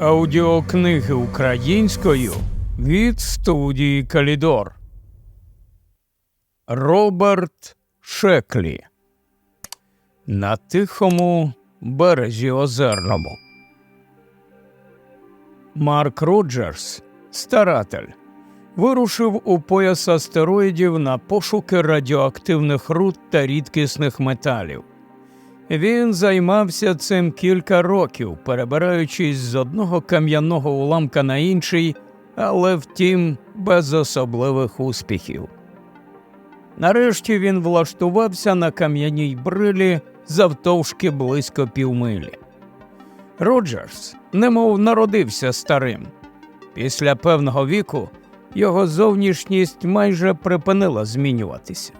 Аудіокниги українською від студії Калідор. Роберт Шеклі. На тихому березі озерному. Марк Роджерс, старатель, вирушив у пояс астероїдів на пошуки радіоактивних руд та рідкісних металів. Він займався цим кілька років, перебираючись з одного кам'яного уламка на інший, але втім, без особливих успіхів. Нарешті він влаштувався на кам'яній брилі завтовшки близько півмилі. Роджерс немов народився старим. Після певного віку його зовнішність майже припинила змінюватися.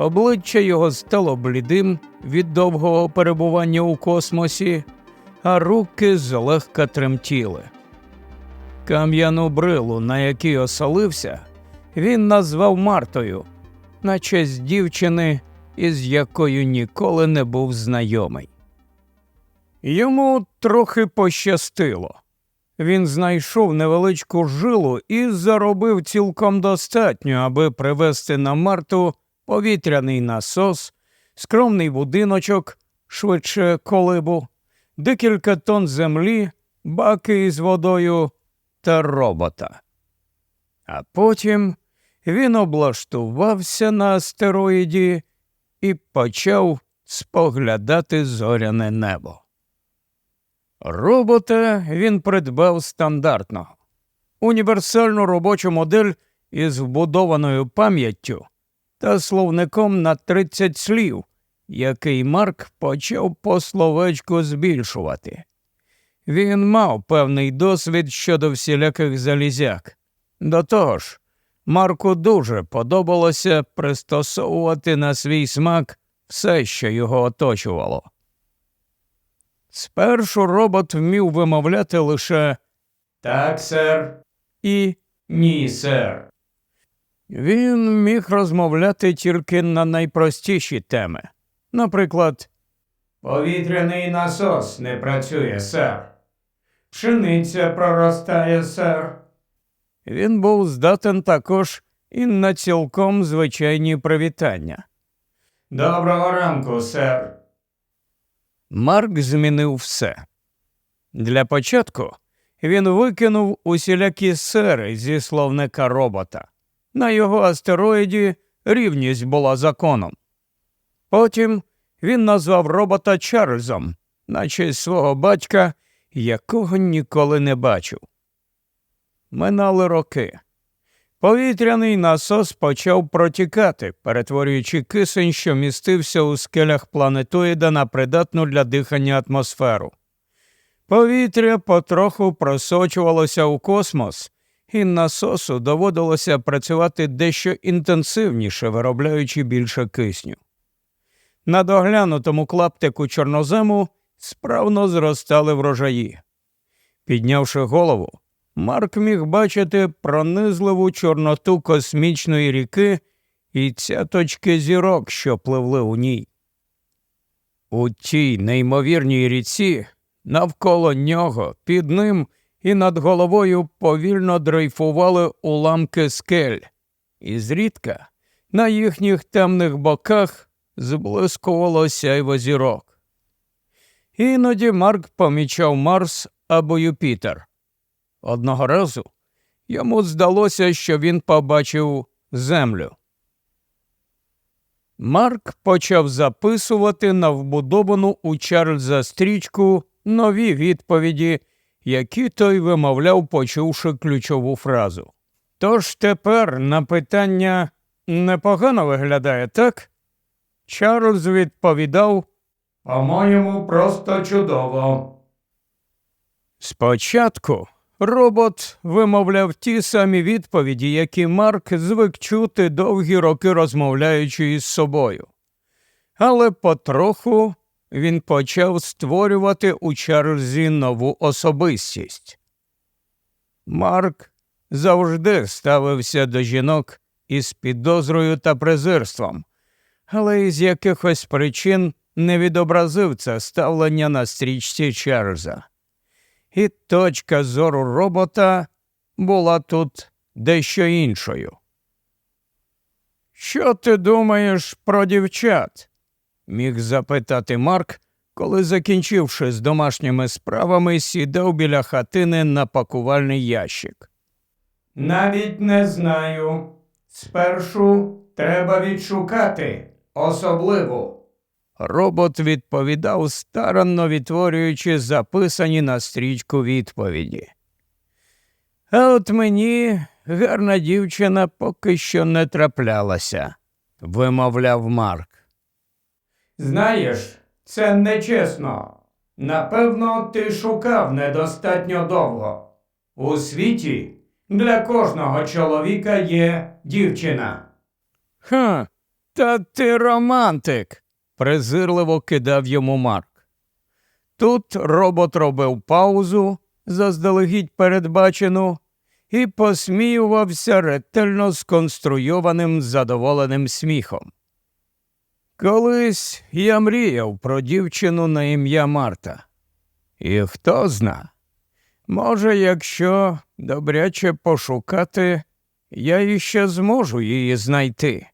Обличчя його стало блідим від довгого перебування у космосі, а руки злегка тремтіли. Кам'яну брилу, на якій осолився, він назвав Мартою, на честь дівчини, із якою ніколи не був знайомий. Йому трохи пощастило. Він знайшов невеличку жилу і заробив цілком достатньо, аби привезти на Марту повітряний насос, скромний будиночок, швидше колибу, декілька тонн землі, баки із водою та робота. А потім він облаштувався на астероїді і почав споглядати зоряне небо. Робота він придбав стандартного, універсальну робочу модель із вбудованою пам'яттю та словником на 30 слів, який Марк почав по словечку збільшувати. Він мав певний досвід щодо всіляких залізяк. До того ж, Марку дуже подобалося пристосовувати на свій смак все, що його оточувало. Спершу робот вмів вимовляти лише так, сер і ні, сер. Він міг розмовляти тільки на найпростіші теми. Наприклад, Повітряний насос не працює, сер. Пшениця проростає, сер. Він був здатен також і на цілком звичайні привітання. Доброго ранку, сер. Марк змінив все. Для початку він викинув усілякі сери зі словника робота. На його астероїді рівність була законом. Потім він назвав робота Чарльзом, наче свого батька, якого ніколи не бачив. Минали роки. Повітряний насос почав протікати, перетворюючи кисень, що містився у скелях планетоїда на придатну для дихання атмосферу. Повітря потроху просочувалося у космос, і насосу доводилося працювати дещо інтенсивніше, виробляючи більше кисню. На доглянутому клаптику чорнозему справно зростали врожаї. Піднявши голову, Марк міг бачити пронизливу чорноту космічної ріки і цяточки зірок, що пливли у ній. У тій неймовірній ріці навколо нього, під ним і над головою повільно дрейфували уламки скель, і зрідка на їхніх темних боках зблискувало сяйво зірок. Іноді Марк помічав Марс або Юпітер. Одного разу йому здалося, що він побачив землю. Марк почав записувати на вбудовану у Чарльза стрічку нові відповіді, які той вимовляв, почувши ключову фразу. Тож тепер на питання непогано виглядає, так? Чарльз відповідав По-моєму, просто чудово. Спочатку робот вимовляв ті самі відповіді, які Марк звик чути довгі роки розмовляючи із собою. Але потроху він почав створювати у Чарльзі нову особистість. Марк завжди ставився до жінок із підозрою та презирством, але із якихось причин не відобразив це ставлення на стрічці Чарльза. і точка зору робота була тут дещо іншою. Що ти думаєш про дівчат? Міг запитати Марк, коли, закінчивши з домашніми справами, сідав біля хатини на пакувальний ящик. Навіть не знаю. Спершу треба відшукати особливу. Робот відповідав, старанно відтворюючи записані на стрічку відповіді. А от мені гарна дівчина поки що не траплялася, вимовляв Марк. Знаєш, це нечесно. Напевно, ти шукав недостатньо довго. У світі для кожного чоловіка є дівчина. Ха, та ти романтик, презирливо кидав йому Марк. Тут робот робив паузу, заздалегідь передбачену, і посміювався ретельно сконструйованим задоволеним сміхом. Колись я мріяв про дівчину на ім'я Марта. І хто зна, може, якщо добряче пошукати, я іще зможу її знайти.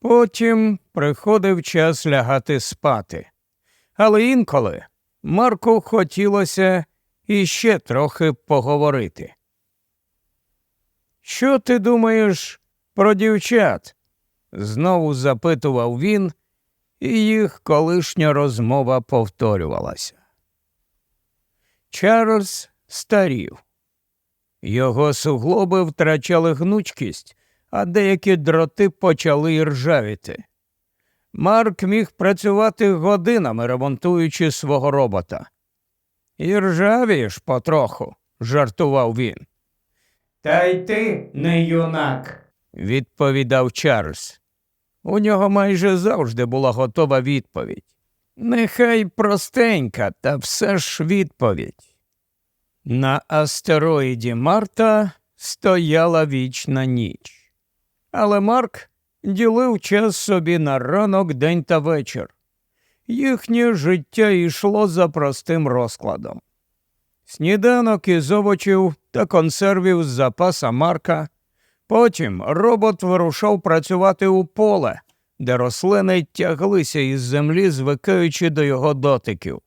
Потім приходив час лягати спати, але інколи Марку хотілося іще трохи поговорити. Що ти думаєш про дівчат? Знову запитував він, і їх колишня розмова повторювалася. Чарльз старів. Його суглоби втрачали гнучкість, а деякі дроти почали іржавіти. Марк міг працювати годинами, ремонтуючи свого робота. І ржавієш потроху, жартував він. Та й ти не юнак, відповідав Чарльз. У нього майже завжди була готова відповідь. Нехай простенька, та все ж відповідь. На астероїді Марта стояла вічна ніч. Але Марк ділив час собі на ранок, день та вечір. Їхнє життя йшло за простим розкладом. Сніданок із овочів та консервів з запаса Марка. Потім робот вирушав працювати у поле, де рослини тяглися із землі, звикаючи до його дотиків.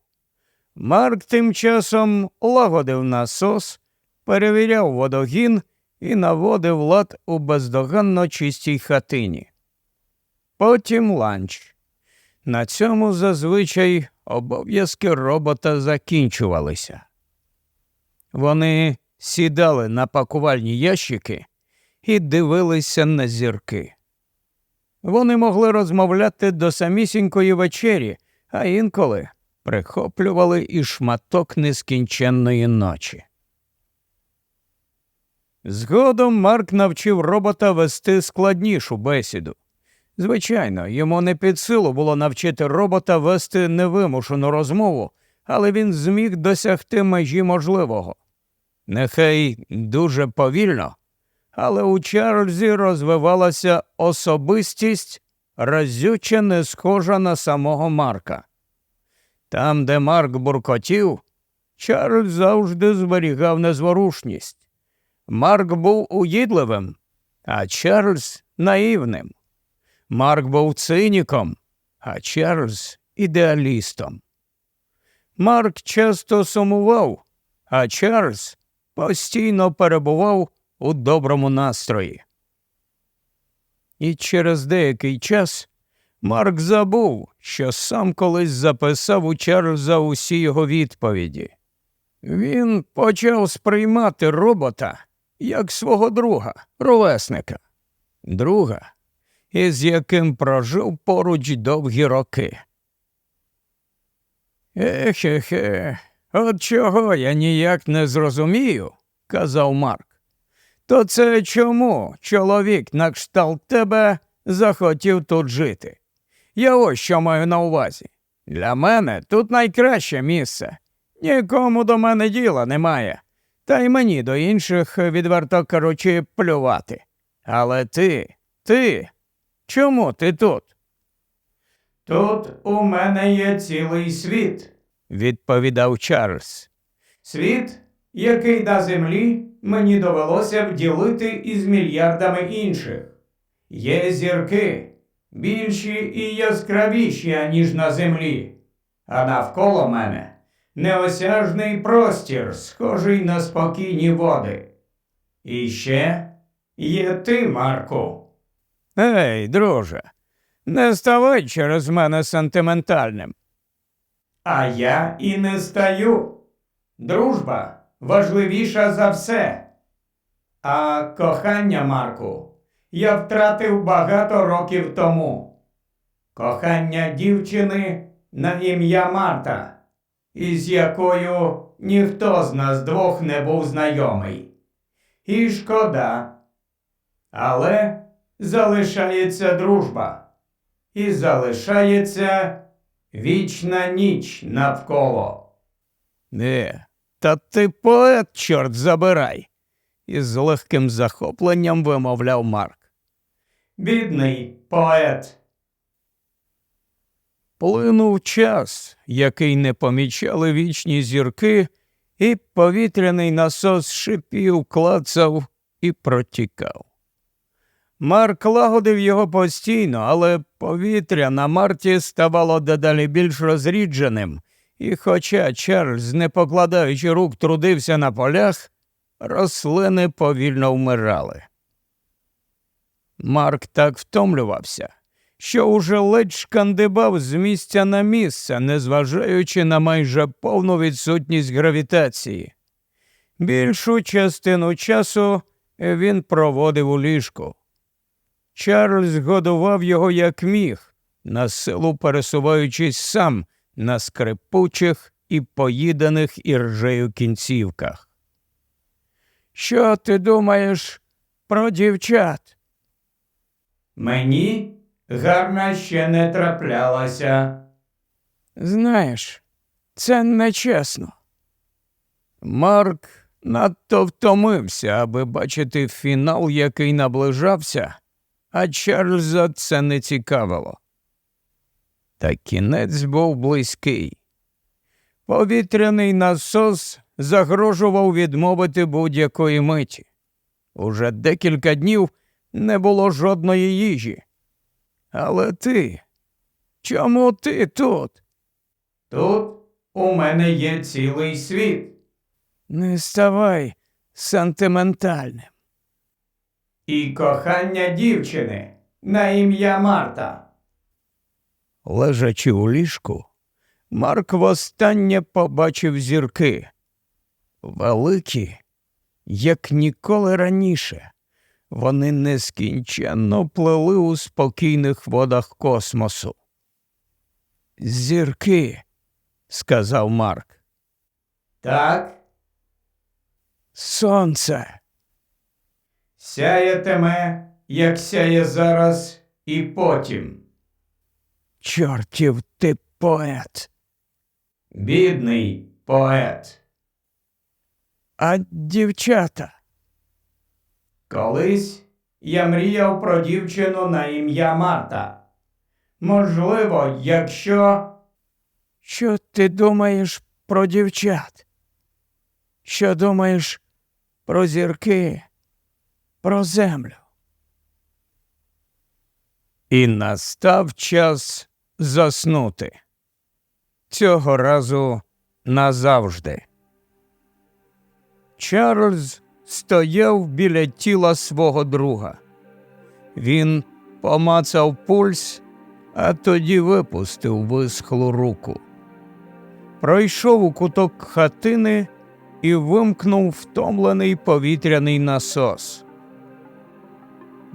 Марк тим часом лагодив насос, перевіряв водогін і наводив лад у бездоганно чистій хатині. Потім ланч. На цьому зазвичай обов'язки робота закінчувалися. Вони сідали на пакувальні ящики і дивилися на зірки. Вони могли розмовляти до самісінької вечері, а інколи прихоплювали і шматок нескінченної ночі. Згодом Марк навчив робота вести складнішу бесіду. Звичайно, йому не під силу було навчити робота вести невимушену розмову, але він зміг досягти межі можливого. Нехай дуже повільно, але у Чарльзі розвивалася особистість, разюче не схожа на самого Марка. Там, де Марк буркотів, Чарльз завжди зберігав незворушність. Марк був уїдливим, а Чарльз наївним. Марк був циніком, а Чарльз ідеалістом. Марк часто сумував, а Чарльз постійно перебував у доброму настрої. І через деякий час Марк забув, що сам колись записав у Чарльза усі його відповіді. Він почав сприймати робота як свого друга, ровесника, друга, із яким прожив поруч довгі роки. Ехе-хе, от чого я ніяк не зрозумію, казав Марк. То це чому чоловік на кшталт тебе захотів тут жити? Я ось що маю на увазі. Для мене тут найкраще місце. Нікому до мене діла немає, та й мені до інших відверто кажучи, плювати. Але ти, ти, чому ти тут? Тут у мене є цілий світ, відповідав Чарльз. Світ, який на землі, мені довелося б ділити із мільярдами інших. Є зірки, більші і яскравіші, аніж на землі, а навколо мене неосяжний простір, схожий на спокійні води. І ще є ти, Марку. Ей, друже, не ставай через мене сентиментальним. А я і не стаю. Дружба важливіша за все. А кохання, Марку, я втратив багато років тому. Кохання дівчини на ім'я Марта, із якою ніхто з нас двох не був знайомий. І шкода. Але залишається дружба. І залишається вічна ніч навколо. Не, та ти поет, чорт забирай, із легким захопленням вимовляв Марк. Бідний поет. Плинув час, який не помічали вічні зірки, і повітряний насос шипів, клацав і протікав. Марк лагодив його постійно, але повітря на Марті ставало дедалі більш розрідженим, і хоча Чарльз, не покладаючи рук, трудився на полях, рослини повільно вмирали. Марк так втомлювався, що уже ледь шкандибав з місця на місце, незважаючи на майже повну відсутність гравітації. Більшу частину часу він проводив у ліжку. Чарльз годував його як міг, на силу пересуваючись сам на скрипучих і поїданих іржею кінцівках. Що ти думаєш про дівчат? Мені гарна ще не траплялася. Знаєш, це нечесно. Марк надто втомився, аби бачити фінал, який наближався, а Чарльза це не цікавило. Та кінець був близький. Повітряний насос загрожував відмовити будь-якої миті. Уже декілька днів не було жодної їжі. Але ти, чому ти тут? Тут у мене є цілий світ. Не ставай сентиментальним. І кохання дівчини на ім'я Марта. Лежачи у ліжку, Марк востаннє побачив зірки. Великі, як ніколи раніше. Вони нескінченно плели у спокійних водах космосу. Зірки, сказав Марк. Так. Сонце. Сяятиме, як сяє зараз і потім. Чортів ти поет. Бідний поет. А дівчата. Колись я мріяв про дівчину на ім'я Марта. Можливо, якщо. Що ти думаєш про дівчат? Що думаєш про зірки, про землю? І настав час заснути. Цього разу назавжди. Чарльз стояв біля тіла свого друга. Він помацав пульс, а тоді випустив висхлу руку. Пройшов у куток хатини і вимкнув втомлений повітряний насос.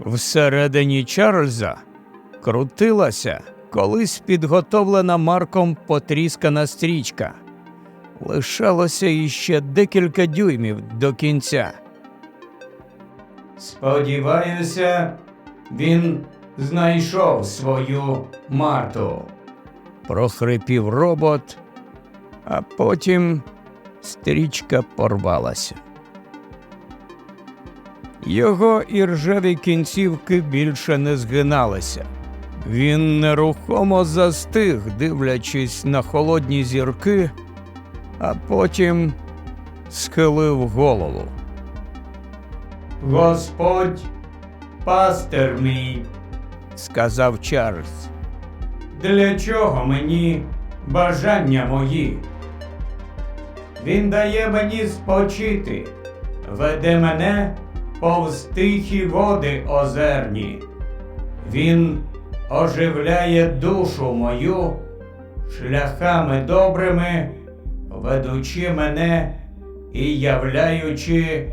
Всередині Чарльза крутилася колись підготовлена Марком потріскана стрічка. Лишалося іще декілька дюймів до кінця. Сподіваюся, він знайшов свою Марту. прохрипів робот, а потім стрічка порвалася. Його іржаві кінцівки більше не згиналися. Він нерухомо застиг, дивлячись на холодні зірки, а потім схилив голову. Господь, пастир мій, сказав Чарльз. Для чого мені бажання мої? Він дає мені спочити, веде мене повз тихі води озерні. Він оживляє душу мою шляхами добрими, ведучи мене і являючи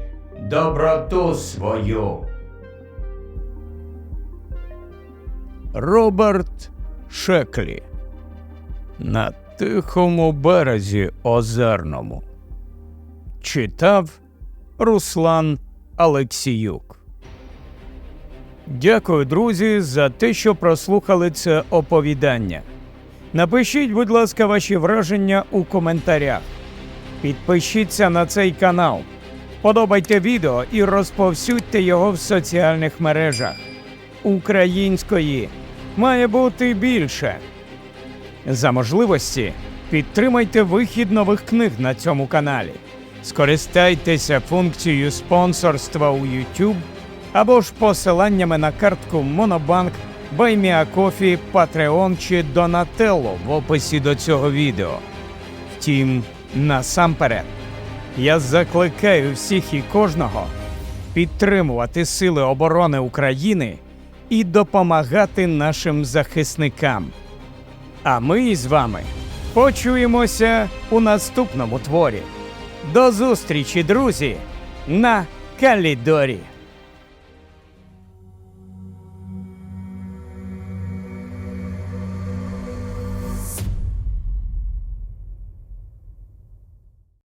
доброту свою. Роберт Шеклі на тихому березі озерному. Читав Руслан Алексіюк. Дякую, друзі, за те, що прослухали це оповідання. Напишіть, будь ласка, ваші враження у коментарях. Підпишіться на цей канал, подобайте відео і розповсюдьте його в соціальних мережах. Української має бути більше. За можливості підтримайте вихід нових книг на цьому каналі. Скористайтеся функцією спонсорства у YouTube або ж посиланнями на картку Monobank, BuyMeACoffee, Patreon чи Donatello в описі до цього відео. Втім, насамперед, я закликаю всіх і кожного підтримувати Сили оборони України і допомагати нашим захисникам. А ми з вами почуємося у наступному творі. До зустрічі, друзі, на Калідорі.